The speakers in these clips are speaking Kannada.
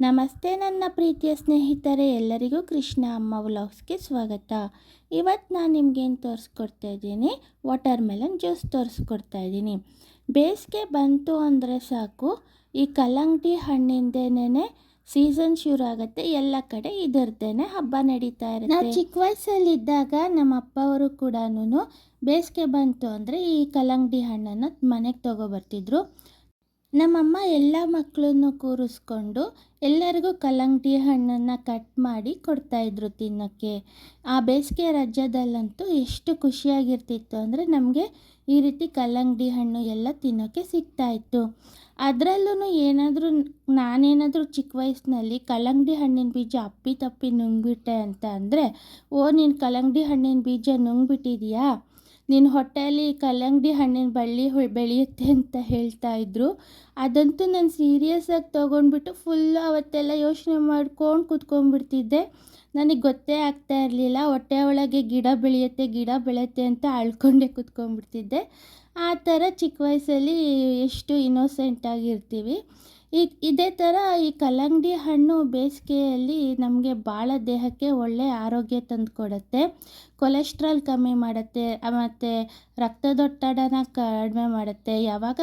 ನಮಸ್ತೆ ನನ್ನ ಪ್ರೀತಿಯ ಸ್ನೇಹಿತರೆ, ಎಲ್ಲರಿಗೂ ಕೃಷ್ಣ ಅಮ್ಮ ವ್ಲಾಗ್ಸ್ಗೆ ಸ್ವಾಗತ. ಇವತ್ತು ನಾನು ನಿಮ್ಗೇನು ತೋರಿಸ್ಕೊಡ್ತಾ ಇದ್ದೀನಿ ವಾಟರ್ ಮೆಲನ್ ಜ್ಯೂಸ್ ತೋರಿಸ್ಕೊಡ್ತಾ ಇದ್ದೀನಿ. ಬೇಸಿಗೆ ಬಂತು ಅಂದರೆ ಸಾಕು, ಈ ಕಲ್ಲಂಗಡಿ ಹಣ್ಣಿಂದೇನೆ ಸೀಸನ್ ಶುರು ಆಗುತ್ತೆ, ಎಲ್ಲ ಕಡೆ ಇದರದ್ದೇನೆ ಹಬ್ಬ ನಡೀತಾ ಇರುತ್ತೆ. ನಾವು ಚಿಕ್ಕ ವಯಸ್ಸಲ್ಲಿದ್ದಾಗ ನಮ್ಮ ಅಪ್ಪವರು ಕೂಡ ಬೇಸಿಗೆ ಬಂತು ಅಂದರೆ ಈ ಕಲ್ಲಂಗಡಿ ಹಣ್ಣನ್ನು ಮನೆಗೆ ತಗೊಬರ್ತಿದ್ರು ನಮ್ಮಮ್ಮ ಎಲ್ಲ ಮಕ್ಕಳನ್ನು ಕೂರಿಸ್ಕೊಂಡು ಎಲ್ಲರಿಗೂ ಕಲ್ಲಂಗಡಿ ಹಣ್ಣನ್ನು ಕಟ್ ಮಾಡಿ ಕೊಡ್ತಾಯಿದ್ರು ತಿನ್ನೋಕ್ಕೆ. ಆ ಬೇಸಿಗೆ ರಜದಲ್ಲಂತೂ ಎಷ್ಟು ಖುಷಿಯಾಗಿರ್ತಿತ್ತು ಅಂದರೆ ನಮಗೆ ಈ ರೀತಿ ಕಲ್ಲಂಗಡಿ ಹಣ್ಣು ಎಲ್ಲ ತಿನ್ನೋಕ್ಕೆ ಸಿಗ್ತಾಯಿತ್ತು ಅದರಲ್ಲೂ ಏನಾದರೂ ನಾನೇನಾದರೂ ಚಿಕ್ಕ ವಯಸ್ಸಿನಲ್ಲಿ ಕಲ್ಲಂಗಡಿ ಹಣ್ಣಿನ ಬೀಜ ಅಪ್ಪಿ ತಪ್ಪಿ ನುಂಗ್ಬಿಟ್ಟೆ ಅಂತ ಅಂದರೆ, ಓ ನೀನು ಕಲ್ಲಂಗಡಿ ಹಣ್ಣಿನ ಬೀಜ ನುಂಗ್ಬಿಟ್ಟಿದೀಯಾ? ನಿನ್ನ ಹೊಟ್ಟೆಯಲ್ಲಿ ಕಲ್ಲಂಗಡಿ ಹಣ್ಣಿನ ಬಳ್ಳಿ ಬೆಳೆಯುತ್ತೆ ಅಂತ ಹೇಳ್ತಾ ಇದ್ರು. ಅದಂತೂ ನಾನು ಸೀರಿಯಸ್ಸಾಗಿ ತೊಗೊಂಡ್ಬಿಟ್ಟು ಫುಲ್ಲು ಅವತ್ತೆಲ್ಲ ಯೋಚನೆ ಮಾಡ್ಕೊಂಡು ಕುತ್ಕೊಂಡ್ಬಿಡ್ತಿದ್ದೆ. ನನಗೆ ಗೊತ್ತೇ ಆಗ್ತಾ ಇರಲಿಲ್ಲ, ಹೊಟ್ಟೆ ಒಳಗೆ ಗಿಡ ಬೆಳೆಯುತ್ತೆ ಗಿಡ ಬೆಳೆಯುತ್ತೆ ಅಂತ ಅಳ್ಕೊಂಡೆ ಕುತ್ಕೊಂಡ್ಬಿಡ್ತಿದ್ದೆ. ಆ ಥರ ಚಿಕ್ಕ ವಯಸ್ಸಲ್ಲಿ ಎಷ್ಟು ಇನ್ನೋಸೆಂಟಾಗಿರ್ತೀವಿ ಈಗ ಇದೇ ಥರ ಈ ಕಲ್ಲಂಗಡಿ ಹಣ್ಣು ಬೇಸಿಗೆಯಲ್ಲಿ ನಮಗೆ ಭಾಳ ದೇಹಕ್ಕೆ ಒಳ್ಳೆಯ ಆರೋಗ್ಯ ತಂದು ಕೊಡುತ್ತೆ ಕೊಲೆಸ್ಟ್ರಾಲ್ ಕಮ್ಮಿ ಮಾಡುತ್ತೆ, ಮತ್ತು ರಕ್ತದೊತ್ತಡನ ಕಡಿಮೆ ಮಾಡುತ್ತೆ. ಯಾವಾಗ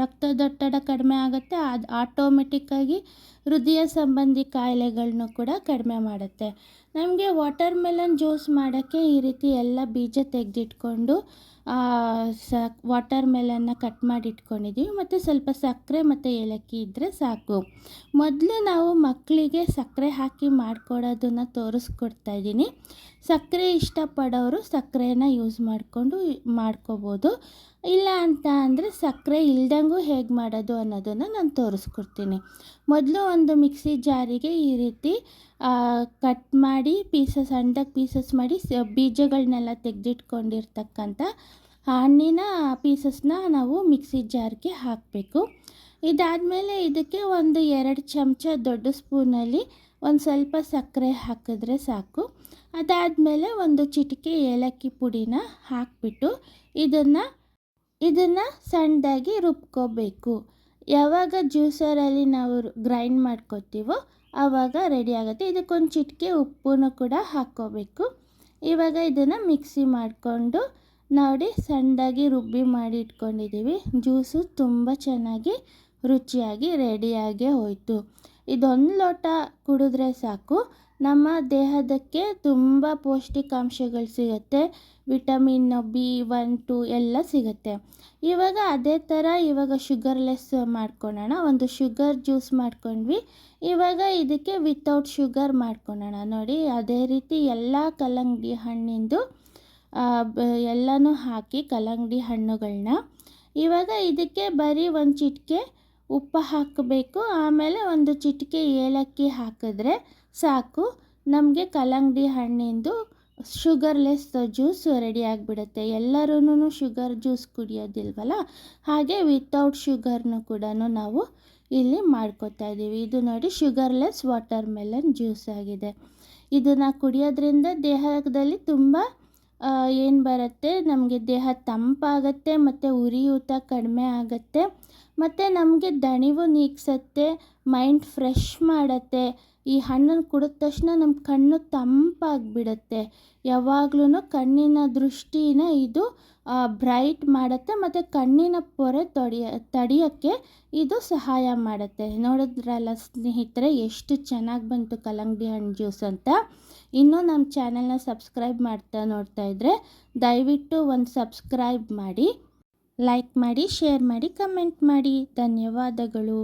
ರಕ್ತದೊತ್ತಡ ಕಡಿಮೆ ಆಗುತ್ತೆ, ಅದು ಆಟೋಮೆಟಿಕ್ಕಾಗಿ ಹೃದಯ ಸಂಬಂಧಿ ಕಾಯಿಲೆಗಳನ್ನೂ ಕೂಡ ಕಡಿಮೆ ಮಾಡುತ್ತೆ. ನಮಗೆ ವಾಟರ್ ಮೆಲನ್ ಜ್ಯೂಸ್ ಮಾಡೋಕ್ಕೆ ಈ ರೀತಿ ಎಲ್ಲ ಬೀಜ ತೆಗೆದಿಟ್ಕೊಂಡು ಸ ವಾಟರ್ ಮೆಲನ್ನ ಕಟ್ ಮಾಡಿ ಇಟ್ಕೊಂಡಿದ್ದೀವಿ ಮತ್ತು ಸ್ವಲ್ಪ ಸಕ್ಕರೆ ಮತ್ತು ಏಲಕ್ಕಿ ಇದ್ದರೆ ಸಾಕು. ಮೊದಲು ನಾವು ಮಕ್ಕಳಿಗೆ ಸಕ್ಕರೆ ಹಾಕಿ ಮಾಡಿಕೊಡೋದನ್ನು ತೋರಿಸ್ಕೊಡ್ತಾ ಇದ್ದೀನಿ. ಸಕ್ಕರೆ ಇಷ್ಟಪಡೋರು ಸಕ್ಕರೆನ ಯೂಸ್ ಮಾಡಿಕೊಂಡು ಮಾಡ್ಕೋಬೋದು. ಇಲ್ಲ ಅಂತ ಅಂದರೆ ಸಕ್ಕರೆ ಇಲ್ದಂಗೂ ಹೇಗೆ ಮಾಡೋದು ಅನ್ನೋದನ್ನು ನಾನು ತೋರಿಸ್ಕೊಡ್ತೀನಿ. ಮೊದಲು ಒಂದು ಮಿಕ್ಸಿ ಜಾರಿಗೆ ಈ ರೀತಿ ಕಟ್ ಮಾಡಿ ಪೀಸಸ್ ಸಣ್ಣದಾಗಿ ಪೀಸಸ್ ಮಾಡಿ ಬೀಜಗಳನ್ನೆಲ್ಲ ತೆಗೆದಿಟ್ಕೊಂಡಿರ್ತಕ್ಕಂಥ ಹಣ್ಣಿನ ಪೀಸಸ್ನ ನಾವು ಮಿಕ್ಸಿ ಜಾರ್ಗೆ ಹಾಕಬೇಕು. ಇದಾದಮೇಲೆ ಇದಕ್ಕೆ ಒಂದು ಎರಡು ಚಮಚ ದೊಡ್ಡ ಸ್ಪೂನಲ್ಲಿ ಒಂದು ಸ್ವಲ್ಪ ಸಕ್ಕರೆ ಹಾಕಿದ್ರೆ ಸಾಕು. ಅದಾದಮೇಲೆ ಒಂದು ಚಿಟಿಕೆ ಏಲಕ್ಕಿ ಪುಡಿನ ಹಾಕಿಬಿಟ್ಟು ಇದನ್ನು ಇದನ್ನು ಸಣ್ಣದಾಗಿ ರುಬ್ಕೋಬೇಕು. ಯಾವಾಗ ಜ್ಯೂಸರಲ್ಲಿ ನಾವು ಗ್ರೈಂಡ್ ಮಾಡ್ಕೊತೀವೋ ಆವಾಗ ರೆಡಿ ಆಗುತ್ತೆ. ಇದಕ್ಕೊಂದು ಚಿಟಿಕೆ ಉಪ್ಪನ್ನು ಕೂಡ ಹಾಕ್ಕೋಬೇಕು. ಇವಾಗ ಇದನ್ನು ಮಿಕ್ಸಿ ಮಾಡಿಕೊಂಡು ನೋಡಿ ಸಣ್ಣದಾಗಿ ರುಬ್ಬಿ ಮಾಡಿ ಇಟ್ಕೊಂಡಿದ್ದೀವಿ. ಜ್ಯೂಸು ತುಂಬ ಚೆನ್ನಾಗಿ ರುಚಿಯಾಗಿ ರೆಡಿಯಾಗೇ ಹೋಯಿತು. ಇದೊಂದು ಲೋಟ ಕುಡಿದ್ರೆ ಸಾಕು. ನಮ್ಮ ದೇಹದಕ್ಕೆ ತುಂಬ ಪೌಷ್ಟಿಕಾಂಶಗಳು ಸಿಗುತ್ತೆ. ವಿಟಮಿನ್ ಬಿ, ಒನ್, ಟು ಎಲ್ಲ ಸಿಗುತ್ತೆ. ಇವಾಗ ಅದೇ ಥರ ಇವಾಗ ಶುಗರ್ಲೆಸ್ ಮಾಡ್ಕೊಳ್ಳೋಣ ಒಂದು ಶುಗರ್ ಜ್ಯೂಸ್ ಮಾಡ್ಕೊಂಡ್ವಿ. ಇವಾಗ ಇದಕ್ಕೆ ವಿತೌಟ್ ಶುಗರ್ ಮಾಡ್ಕೊಳ್ಳೋಣ ನೋಡಿ, ಅದೇ ರೀತಿ ಎಲ್ಲ ಕಲ್ಲಂಗಡಿ ಹಣ್ಣಿಂದು ಎಲ್ಲನೂ ಹಾಕಿ ಕಲ್ಲಂಗಡಿ ಹಣ್ಣುಗಳನ್ನ ಇವಾಗ ಇದಕ್ಕೆ ಬರೀ ಒಂದು ಚಿಟಿಕೆ ಉಪ್ಪು ಹಾಕಬೇಕು. ಆಮೇಲೆ ಒಂದು ಚಿಟಿಕೆ ಏಲಕ್ಕಿ ಹಾಕಿದ್ರೆ ಸಾಕು. ನಮಗೆ ಕಲ್ಲಂಗಡಿ ಹಣ್ಣಿಂದು ಶುಗರ್ಲೆಸ್ ಜ್ಯೂಸ್ ರೆಡಿ ಆಗಿಬಿಡುತ್ತೆ. ಎಲ್ಲರೂ ಶುಗರ್ ಜ್ಯೂಸ್ ಕುಡಿಯೋದಿಲ್ವಲ್ಲ? ಹಾಗೆ ವಿತೌಟ್ ಶುಗರ್ನು ಕೂಡ ನಾವು ಇಲ್ಲಿ ಮಾಡ್ಕೋತಾ ಇದ್ದೀವಿ. ಇದು ನೋಡಿ ಶುಗರ್ಲೆಸ್ ವಾಟರ್ ಮೆಲನ್ ಜ್ಯೂಸ್ ಆಗಿದೆ. ಇದನ್ನು ಕುಡಿಯೋದ್ರಿಂದ ದೇಹದಲ್ಲಿ ತುಂಬ ಏನು ಬರುತ್ತೆ? ನಮಗೆ ದೇಹ ತಂಪಾಗತ್ತೆ ಮತ್ತು ಉರಿಯೂತ ಕಡಿಮೆ ಆಗುತ್ತೆ ಮತ್ತು ನಮಗೆ ದಣಿವು ನೀಗ್ಸತ್ತೆ. ಮೈಂಡ್ ಫ್ರೆಶ್ ಮಾಡುತ್ತೆ. ಈ ಹಣ್ಣನ್ನು ಕುಡಿದ ತಕ್ಷಣ ನಮ್ಮ ಕಣ್ಣು ತಂಪಾಗಿಬಿಡತ್ತೆ. ಯಾವಾಗ್ಲೂ ಕಣ್ಣಿನ ದೃಷ್ಟಿನ ಇದು ಬ್ರೈಟ್ ಮಾಡುತ್ತೆ ಮತ್ತು ಕಣ್ಣಿನ ಪೊರೆ ತೊಡಿಯ, ತಡೆಯೋಕ್ಕೆ ಇದು ಸಹಾಯ ಮಾಡುತ್ತೆ. ನೋಡಿದ್ರಲ್ಲ ಸ್ನೇಹಿತರೆ, ಎಷ್ಟು ಚೆನ್ನಾಗಿ ಬಂತು ಕಲ್ಲಂಗಡಿ ಹಣ್ಣು ಜ್ಯೂಸ್ ಅಂತ. ಇನ್ನೂ ನಮ್ಮ ಚಾನೆಲ್ನ ಸಬ್ಸ್ಕ್ರೈಬ್ ಮಾಡ್ತಾ ನೋಡ್ತಾ ಇದ್ದರೆ ದಯವಿಟ್ಟು ಒಂದು ಸಬ್ಸ್ಕ್ರೈಬ್ ಮಾಡಿ, ಲೈಕ್ ಮಾಡಿ, ಶೇರ್ ಮಾಡಿ, ಕಮೆಂಟ್ ಮಾಡಿ. ಧನ್ಯವಾದಗಳು.